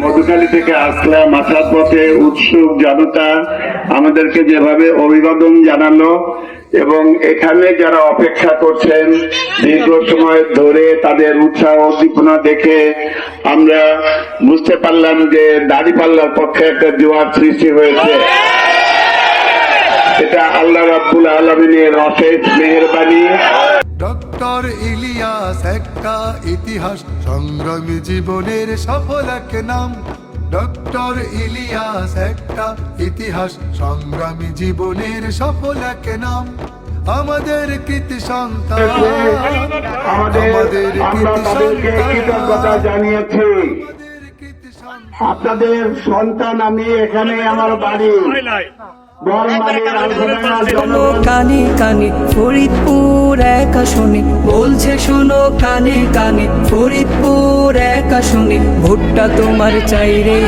মধুখালী থেকে আসলাম আসার পথে উৎসুক জনতা আমাদেরকে যেভাবে অভিবাদন জানালো এবং এখানে যারা অপেক্ষা করছেন, দীর্ঘ সময় ধরে তাদের উৎসাহ উদ্দীপনা দেখে আমরা বুঝতে পারলাম যে দাড়িপাল্লার পক্ষে একটা জোয়ার সৃষ্টি হয়েছে। এটা আল্লাহ রাব্বুল আলমিনের অশেষ মেহরবানি। ডক্টর ইলিয়াস একটা ইতিহাস সংগ্রামী জীবনের সফল এক নাম। ডক্টর ইলিয়াস একটা ইতিহাস সংগ্রামী জীবনের সফল এক নাম। আমাদের কৃতি সন্তান। আমাদের কৃতি কৃতজ্ঞতা সন্তান। জানিয়েছি। আপনাদের সন্তান আমি এখানে আমার বাড়ি। কানে কানে ফরিদপুর একা শুনে। বলছে, শোনো কানে কানে, ফরিদপুর একা শুনি। ভুট্টা তোমার চাই রে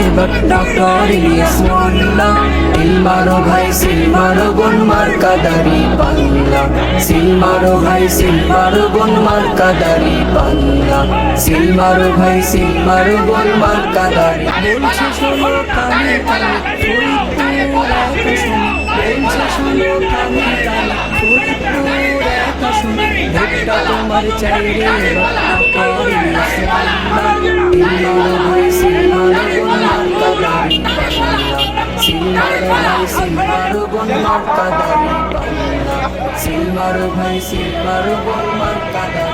ডক্টর ইলিয়াস মোল্লা। সিলমারো ভাই, সিলমারো বোন মার কাদারি পাল্লা। সিলমারো ভাই, সিলমারো বোন মার কাদারি পাল্লা। সিলমারো ভাই, সিলমারো বোন মার কাদারি বলছে, শোনো কানে কানে, ফরিদপুর একা শুনে। বলছে, শোনো কানে ভাই সিলমারো বোন মার কাদারি সিলমারো ভাই সিলমারো বোন মার কাদারি